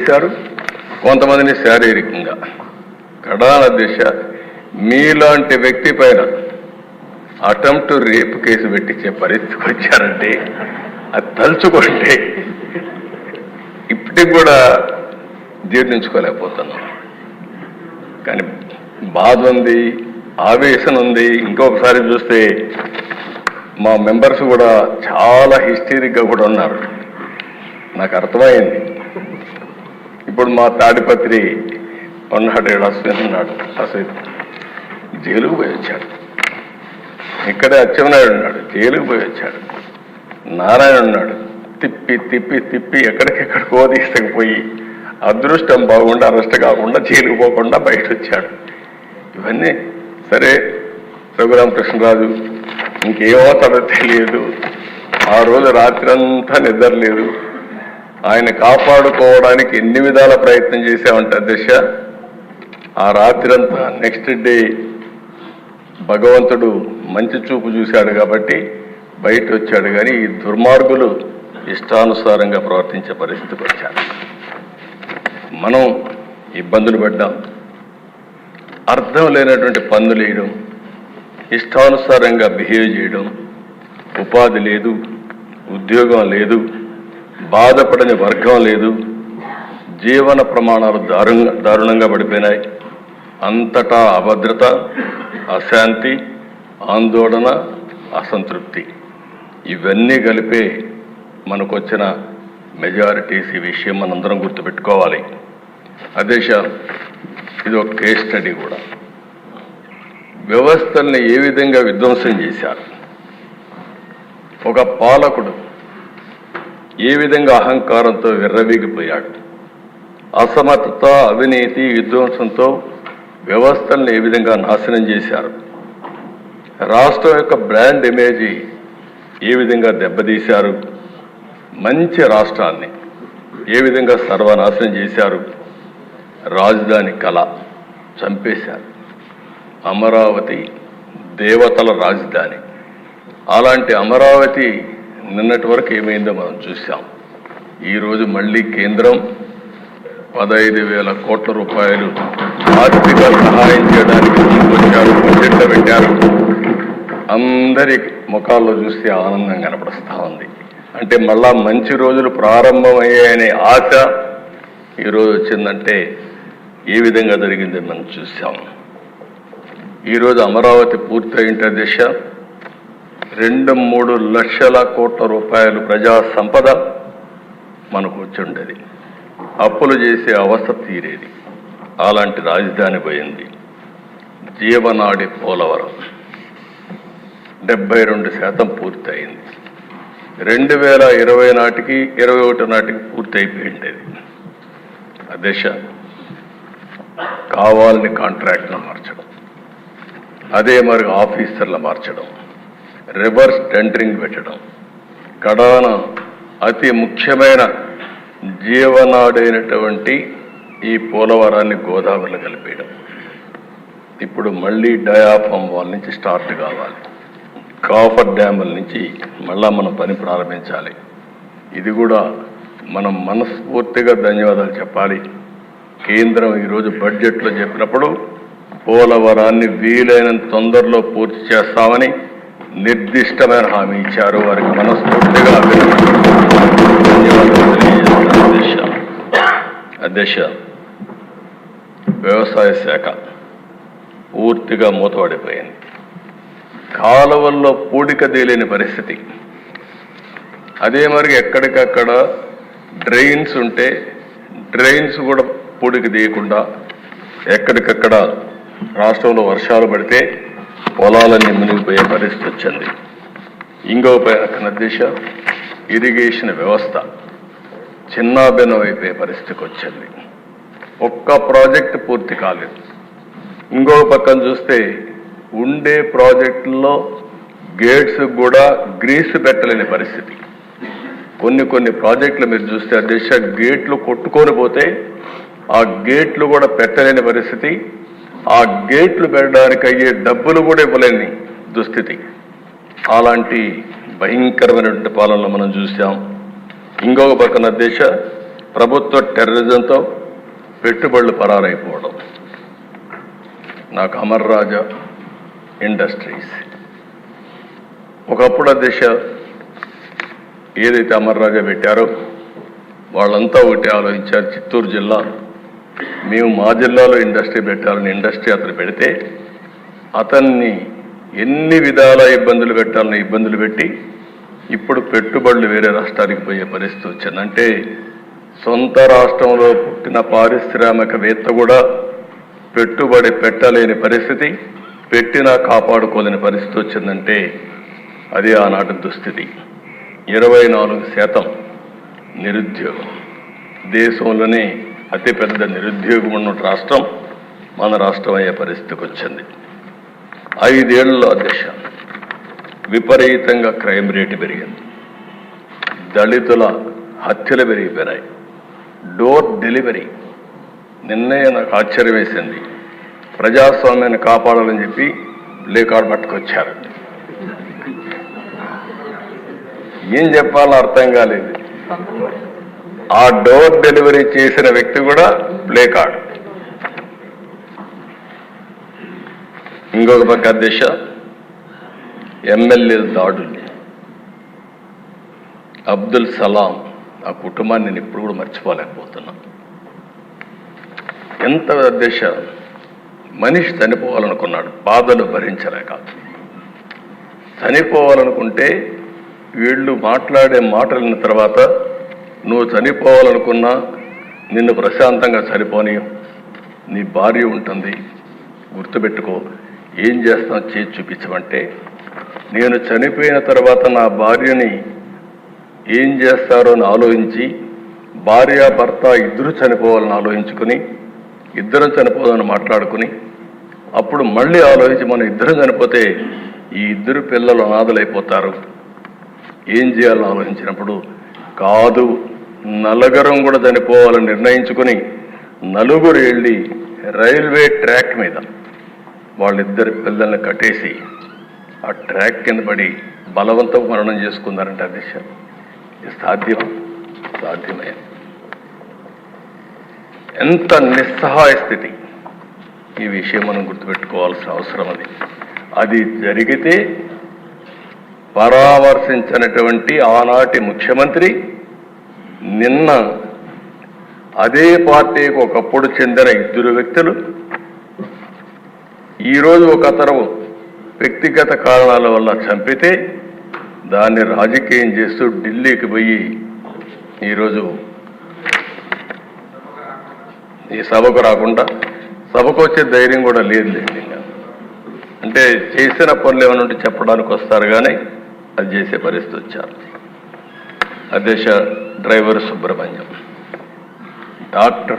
చేశారు? కొంతమందిని శారీరకంగా. కడాన దిశ మీలాంటి వ్యక్తి పైన అటెంప్ట్ రేపు కేసు పెట్టించే పరిస్థితికి వచ్చారంటే అది తలుచుకుంటే ఇప్పటికి కూడా జీర్ణించుకోలేకపోతున్నాం. కానీ బాధ ఉంది ఆవేశం ఉంది. ఇంకొకసారి చూస్తే మా మెంబర్స్ కూడా చాలా హిస్టరిక్గా కూడా ఉన్నారు. నాకు అర్థమైంది. ఇప్పుడు మా తాడిపత్రి ఉన్నాడు ఈడ అశ్విన్ ఉన్నాడు అశ్విన్. జైలుకు పోయి వచ్చాడు. ఇక్కడే అచ్చెన్నాయుడు ఉన్నాడు జైలుకు పోయి వచ్చాడు. నారాయణ ఉన్నాడు. తిప్పి తిప్పి తిప్పి ఎక్కడికెక్కడికో తీసుకుపోయి అదృష్టం బాగుండా అరెస్ట్ కాకుండా జైలుకు పోకుండా బయట వచ్చాడు ఇవన్నీ సరే రఘురామకృష్ణరాజు ఇంకేమవుతాడో తెలియదు. ఆ రోజు రాత్రంతా నిద్ర లేదు. ఆయన కాపాడుకోవడానికి ఎన్ని విధాల ప్రయత్నం చేశామంటే అధ్యక్ష ఆ రాత్రంతా నెక్స్ట్ డే భగవంతుడు మంచి చూపు చూశాడు కాబట్టి బయట వచ్చాడు కానీ ఈ దుర్మార్గులు ఇష్టానుసారంగా ప్రవర్తించే పరిస్థితికి వచ్చారు. మనం ఇబ్బందులు పడ్డాం. అర్థం లేనటువంటి పనులు వేయడం ఇష్టానుసారంగా బిహేవ్ చేయడం ఉపాధి లేదు ఉద్యోగం లేదు బాధపడని వర్గం లేదు. జీవన ప్రమాణాలు దారుణంగా దారుణంగా పడిపోయినాయి. అంతటా అభద్రత అశాంతి ఆందోళన అసంతృప్తి. ఇవన్నీ కలిపే మనకొచ్చిన మెజారిటీస్ ఈ విషయం మనందరం గుర్తుపెట్టుకోవాలి. అదేశ ఇది ఒక కేస్ స్టడీ కూడా. వ్యవస్థల్ని ఏ విధంగా విధ్వంసం చేశారు? ఒక పాలకుడు ఏ విధంగా అహంకారంతో విర్రవీగిపోయాడు? అసమర్థత అవినీతి విధ్వంసంతో వ్యవస్థలను ఏ విధంగా నాశనం చేశారు? రాష్ట్రం యొక్క బ్రాండ్ ఇమేజీ ఏ విధంగా దెబ్బతీశారు? మంచి రాష్ట్రాన్ని ఏ విధంగా సర్వనాశనం చేశారు? రాజధాని కళ చంపేశారు. అమరావతి దేవతల రాజధాని. అలాంటి అమరావతి నిన్నటి వరకు ఏమైందో మనం చూసాం ఈరోజు మళ్ళీ కేంద్రం పదహైదు వేల కోట్ల రూపాయలు ఆర్థిక సహాయం చేయడానికి ముందుకొచ్చారు బడ్జెట్లో పెట్టారు. అందరి ముఖాల్లో చూస్తే ఆనందం కనపడుస్తూ ఉంది. అంటే మళ్ళా మంచి రోజులు ప్రారంభమయ్యాయనే ఆశ ఈరోజు వచ్చిందంటే ఏ విధంగా జరిగిందో మనం చూసాం ఈరోజు అమరావతి పూర్తయింట దిశ రెండు మూడు లక్షల కోట్ల రూపాయలు ప్రజా సంపద మనకు వచ్చిండేది. అప్పులు చేసే అవస్థ తీరేది. అలాంటి రాజధాని పోయింది. జీవనాడి పోలవరం. డెబ్బై రెండు శాతం పూర్తయింది. రెండు వేల ఇరవై నాటికి ఇరవై ఒకటి నాటికి పూర్తయిపోయింది అది ఆ దశ కావాలని కాంట్రాక్ట్ను మార్చడం. అదే మరి ఆఫీసర్లు మార్చడం. రివర్స్ టెండరింగ్ పెట్టడం. కడాన అతి ముఖ్యమైన జీవనాడైనటువంటి ఈ పోలవరాన్ని గోదావరిలో కలిపేయడం. ఇప్పుడు మళ్ళీ డయాఫామ్ వాళ్ళ నుంచి స్టార్ట్ కావాలి. కాఫర్ డ్యాముల నుంచి మళ్ళా మనం పని ప్రారంభించాలి. ఇది కూడా మనం మనస్ఫూర్తిగా ధన్యవాదాలు చెప్పాలి. కేంద్రం ఈరోజు బడ్జెట్లో చెప్పినప్పుడు పోలవరాన్ని వీలైనంత తొందరలో పూర్తి చేస్తామని నిర్దిష్టమైన హామీ ఇచ్చారు. వారికి మనస్ఫూర్తిగా అధ్యక్ష అధ్యక్ష వ్యవసాయ శాఖ పూర్తిగా మూతపడిపోయింది. కాలువల్లో పూడిక తేలేని పరిస్థితి. అదే మరి ఎక్కడికక్కడ డ్రైన్స్ ఉంటే డ్రైన్స్ కూడా పూడిక తీయకుండా ఎక్కడికక్కడ రాష్ట్రంలో వర్షాలు పడితే పొలాలన్నీ మునిగిపోయే పరిస్థితి వచ్చింది. ఇంకో పైన దిశ ఇరిగేషన్ వ్యవస్థ చిన్నాభిన్నం అయిపోయే పరిస్థితికి వచ్చింది. ఒక్క ప్రాజెక్ట్ పూర్తి కాలేదు. ఇంకో పక్కన చూస్తే ఉండే ప్రాజెక్టుల్లో గేట్స్ కూడా గ్రీస్ పెట్టలేని పరిస్థితి. కొన్ని కొన్ని ప్రాజెక్టులు మీరు చూస్తే అధ్యక్ష గేట్లు కొట్టుకొని పోతే ఆ గేట్లు కూడా పెట్టలేని పరిస్థితి. ఆ గేట్లు పెట్టడానికి అయ్యే డబ్బులు కూడా ఇవ్వలేని దుస్థితి. అలాంటి భయంకరమైనటువంటి పాలనలో మనం చూసాం ఇంకొక పక్కన దేశ ప్రభుత్వ టెర్రరిజంతో పెట్టుబడులు పరారైపోవడం. నాకు అమర్ రాజా ఇండస్ట్రీస్. ఒకప్పుడు ఆ దిశ ఏదైతే అమర్ రాజా పెట్టారో వాళ్ళంతా ఒకటి ఆలోచించారు. చిత్తూరు జిల్లా మేము మా జిల్లాలో ఇండస్ట్రీ పెట్టాలని ఇండస్ట్రీ అతను పెడితే అతన్ని ఎన్ని విధాల ఇబ్బందులు పెట్టాలని ఇబ్బందులు పెట్టి ఇప్పుడు పెట్టుబడులు వేరే రాష్ట్రానికి పోయే పరిస్థితి వచ్చిందంటే సొంత రాష్ట్రంలో పుట్టిన పారిశ్రామికవేత్త కూడా పెట్టుబడి పెట్టలేని పరిస్థితి పెట్టినా కాపాడుకోలేని పరిస్థితి వచ్చిందంటే అది ఆనాటి దుస్థితి. ఇరవై నాలుగు శాతం నిరుద్యోగం. దేశంలోనే అతిపెద్ద నిరుద్యోగం ఉన్న రాష్ట్రం మన రాష్ట్రం అయ్యే పరిస్థితికి వచ్చింది. ఐదేళ్ళలో అధ్యక్ష విపరీతంగా క్రైమ్ రేటు పెరిగింది. దళితుల హత్యలు పెరిగిపోయినాయి. డోర్ డెలివరీ నిన్నే నాకు ఆశ్చర్యం వేసింది ప్రజాస్వామ్యాన్ని కాపాడాలని చెప్పి లేకాడు పట్టుకొచ్చారు. ఏం చెప్పాలో అర్థం కాలేదు. ఆ డోర్ డెలివరీ చేసిన వ్యక్తి కూడా ప్లే కార్డ్. ఇంకొక పక్క దిశ ఎమ్మెల్యే దాడుల్ని. అబ్దుల్ సలాం ఆ కుటుంబాన్ని నేను ఇప్పుడు కూడా మర్చిపోలేకపోతున్నా. ఎంత దిశ మనిషి చనిపోవాలనుకున్నాడు బాధలు భరించలేక. చనిపోవాలనుకుంటే వీళ్ళు మాట్లాడే మాటలు తర్వాత నువ్వు చనిపోవాలనుకున్నా నిన్ను ప్రశాంతంగా చనిపోని నీ భార్య ఉంటుంది. గుర్తుపెట్టుకో ఏం చేస్తావు చేసి చూపించమంటే నేను చనిపోయిన తర్వాత నా భార్యని ఏం చేస్తారో అని ఆలోచించి భార్య భర్త ఇద్దరు చనిపోవాలని ఆలోచించుకుని ఇద్దరం చనిపోదని మాట్లాడుకుని అప్పుడు మళ్ళీ ఆలోచించి మనం ఇద్దరం చనిపోతే ఈ ఇద్దరు పిల్లలు అనాథలైపోతారు. ఏం చేయాలని ఆలోచించినప్పుడు కాదు నలుగురం కూడా చనిపోవాలని నిర్ణయించుకుని నలుగురు వెళ్ళి రైల్వే ట్రాక్ మీద వాళ్ళిద్దరి పిల్లల్ని కట్టేసి ఆ ట్రాక్ కింద పడి బలవంతం మరణం చేసుకున్నారంటే అధ్యక్ష సాధ్యం? సాధ్యమే. ఎంత నిస్సహాయ స్థితి. ఈ విషయం మనం గుర్తుపెట్టుకోవాల్సిన అవసరం అది. అది జరిగితే పరామర్శించినటువంటి ఆనాటి ముఖ్యమంత్రి నిన్న అదే పార్టీకి ఒకప్పుడు చెందిన ఇద్దరు వ్యక్తులు ఈరోజు ఒక అతను వ్యక్తిగత కారణాల వల్ల చంపితే దాన్ని రాజకీయం చేస్తూ ఢిల్లీకి పోయి ఈరోజు ఈ సభకు రాకుండా సభకు వచ్చే ధైర్యం కూడా లేదు అంటే చేసిన పనులు ఏమైనా ఉంటే చెప్పడానికి వస్తారు కానీ అది చేసే పరిస్థితి వచ్చారు. అధ్యక్ష డ్రైవర్ సుబ్రహ్మణ్యం. డాక్టర్